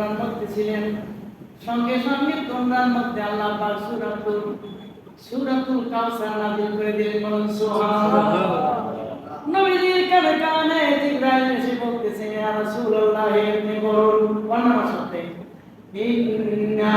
তোমরার মধ্যে ছিলেন সঙ্গে সঙ্গে তোমরার মধ্যে আল্লাহ পাক কাউসার নাযিল করে দিলেন, বলুন, সুবহানাল্লাহ। নবীজির কানে কানে এসে বলতেছে, ইয়া রাসূলুল্লাহ বলুন ইন্না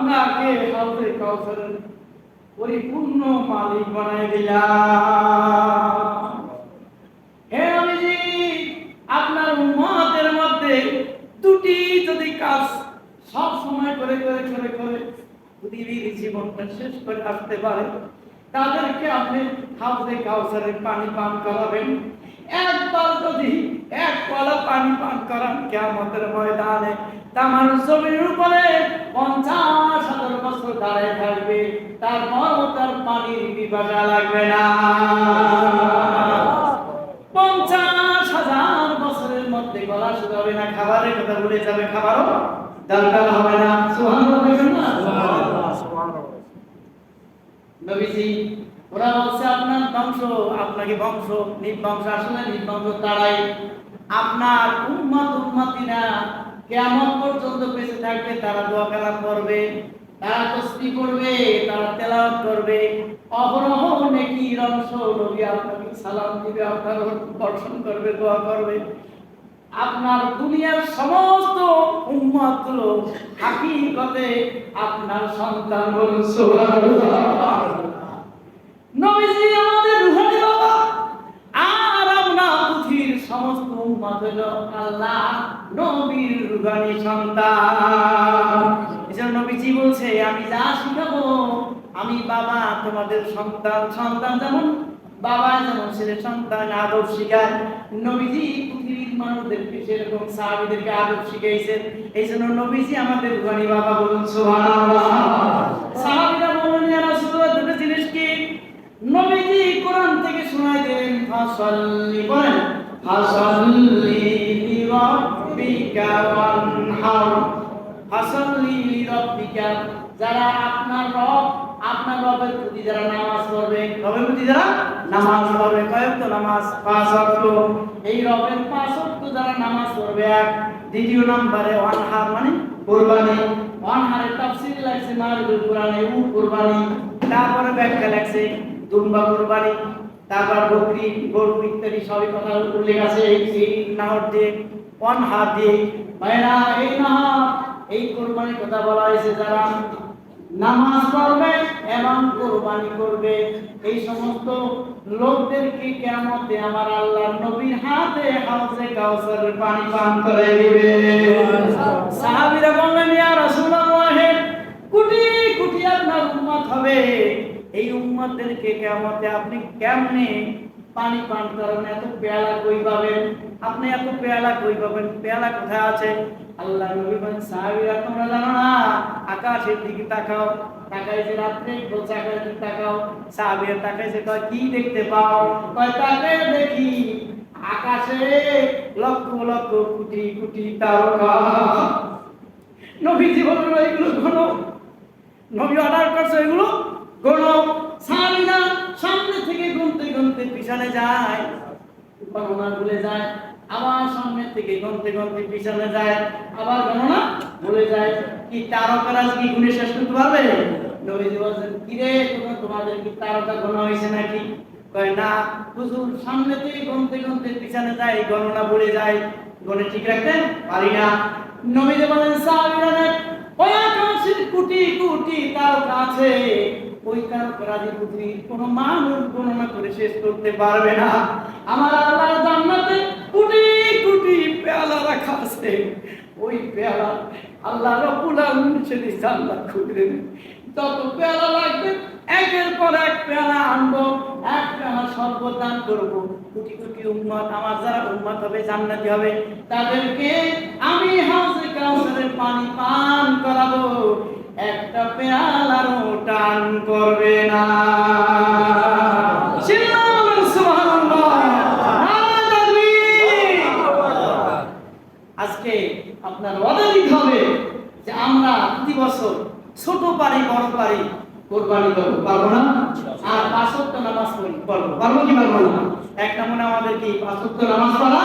আপনাকে হাউজে কাউসারের পরিপূর্ণ মালিক বানাই দিলাম। আপনার মধ্যে দুটি যদি কাজ সব সময় করে করে করে করে পৃথিবীর জীবনটা শেষ করে আসতে পারে, তাদেরকে আপনি হাউজে কাউসারের পানি পান করাবেন। একবার যদি এক কলা পানি পান করান কেমতের ময়দানে তামার জমির উপরে পঞ্চাশ হাজার বছর দাঁড়ায় থাকবে। তারপরও তার পানির পিপাসা লাগবে না। পঞ্চাশ হাজার বছরের মধ্যে গলা শুকাবে না খাবারের কথা ভুলে যাবে খাবারও। দরকার হবে না। বলবেন না? নবীজি ওরা বলছে আপনার বংশ আপনাকে বংশ নির্বংশ আসলে নির্বংশ তারাই। আপনার উম্মত উম্মতিরা কেমন পর্যন্ত বেঁচে থাকবে, তারা দোয়া কালাম করবে তারা তসবি করবে তারা তেলাওয়াত করবে। অহরহ নেকি অংশ নবী আপনাকে সালাম দিবে, আপনার বর্ষণ করবে, দোয়া করবে। আপনার দুনিয়ার সমস্ত উম্মতগুলো হাকিকতে আপনার সন্তান বলুন সুবহানাল্লাহ। নবীজি আমাদের রুহানি বাবা, আর আমরা পৃথিবীর সমস্ত উম্মত আল্লাহ। নবীর সন্তান। বলছে, আমি যা শিখাবো, আমি বাবা তোমাদের সন্তান সন্তান যেমন, বাবা যেমন ছেলে সন্তান, আদব শিখায়। নবীজি পৃথিবীর মানুষদেরকে সেরকম সাহাবীদেরকে আদব শিখাইছেন এই জন্য নবীজি আমাদের রুহানি বাবা বলুন, সুবহানাল্লাহ। সাহাবীরা বললেন, ইয়া দুটো জিনিস কি? নবীজি কোরআন থেকে শোনায় দেন ফাসাল্লি বলেন যারা আপনার রব, আপনার রবের প্রতি যারা নামাজ পড়বে, রবের প্রতি যারা নামাজ পড়বে কয়েক নামাজ পাঁচ ওয়াক্ত এই রবের পাঁচ ওয়াক্ত যারা নামাজ পড়বে, এক, দ্বিতীয় নম্বরে ওয়ানহার মানে কুরবানি। ওয়ানহারের তাফসীর লাগছে মারুল কোরআনে, উ কুরবানি। তারপরে ব্যাখ্যা লাগছে দুম্বা কুরবানি। তারপর বকরি, গরু ইত্যাদি সবই কথা উল্লেখ আছে। এই নাহর দিয়ে হাত দিয়ে ভাইরা এই নাহর এই কোরবানির কথা বলা হয়েছে, যারা নামাজ পড়বে এবং কোরবানি করবে, এই সমস্ত লোকদেরকে কেমতে আমার আল্লাহ নবীর হাতে হাউজে কাউসারের পানি পান করে দিবে। সাহাবীরা বললেন, ইয়া রাসূলুল্লাহ, কোটি কোটি আপনার উম্মত হবে। এই উম্মতদেরকে কেমতে আপনি কেমনে পানি পান করেন, এত পেয়ালা কই পাবেন? আপনি এত পেয়ালা কই পাবেন? পেয়ালা কোথায় আছে? আল্লাহ নবী বলেন, সাহাবীরা, তোমরা জানো না? আকাশের দিকে তাকাও তাকাই যে রাত্রে বলছে আকাশের দিকে তাকাও, সাহাবীরা তাকাইছে কয়, কি দেখতে পাও? কয় তাকাই দেখি। আকাশে লক্ষ লক্ষ কোটি কোটি তারকা। নবীজি বলল এগুলো ঘনো নবী অর্ডার করছে, এগুলো পিছনে যায় গণনা ভুলে যায়, আবার সামনে থেকে গুনতে গুনতে পিছনে যায়, আবার গণনা ভুলে যায়। কি তারকারা কি গুণে শেষ করতে পারবে? নবীজি বলছেন তোমার, তোমাদের কি তারকা হয়েছে নাকি? কয়, না, হুজুর, সামনে থেকে পিছনে যায়, গণনা ভুলে যায়। গণে ঠিক রাখতে পারি না। নবীজি বলেন, সাহাবীরা ওই আকাশের কোটি তারকা আছে। ওই কারণ রাজি পৃথিবী কোনো মানুষ গণনা করে শেষ করতে পারবে না। আমার আল্লাহ জান্নাতে কোটি কোটি পেয়ালা রাখা আছে। ওই পেয়ালা আল্লাহ রব্বুল আলামিন সেদিন জান্নাত খুলে যত পেয়ালা লাগবে, একের পর এক পেয়ালা আনব, এক পেয়ালা শরবত দান করব। কোটি কোটি উম্মত আমার যারা উম্মত হবে, জান্নাতি হবে, তাদেরকে আমি হাউসে কাউসারের পানি পান করাবো। একটা পেয়ালারও টান করবে না। আজকে আপনার ওয়াদা দিতে হবে যে আমরা প্রতি ছোট পারি বড় পারি কোরবানি করব। পারব না? নামাজ পড়ি, পারব। কি পারব একটা মনে আমাদের কি পাঁচত্ব নামাজ পড়া?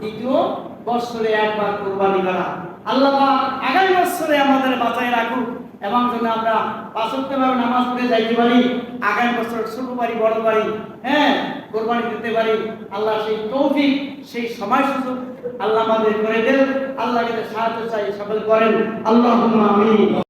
দ্বিতীয়, বছরে একবার কোরবানি করা। আল্লাহ আগামী আমাদের বাঁচায় রাখুক। এবং যেন আমরা পাঁচত্ব ভাবে নামাজ পড়ে যাইতে পারি, আগামী বছর ছোট পারি, বড় পারি হ্যাঁ কোরবানি দিতে পারি, আল্লাহ সেই তৌফিক, সেই সময় সুযোগ আল্লাহ আমাদের করে দেন। আল্লাহ সাহায্য চাই, সকল করেন। আল্লাহ আমিন।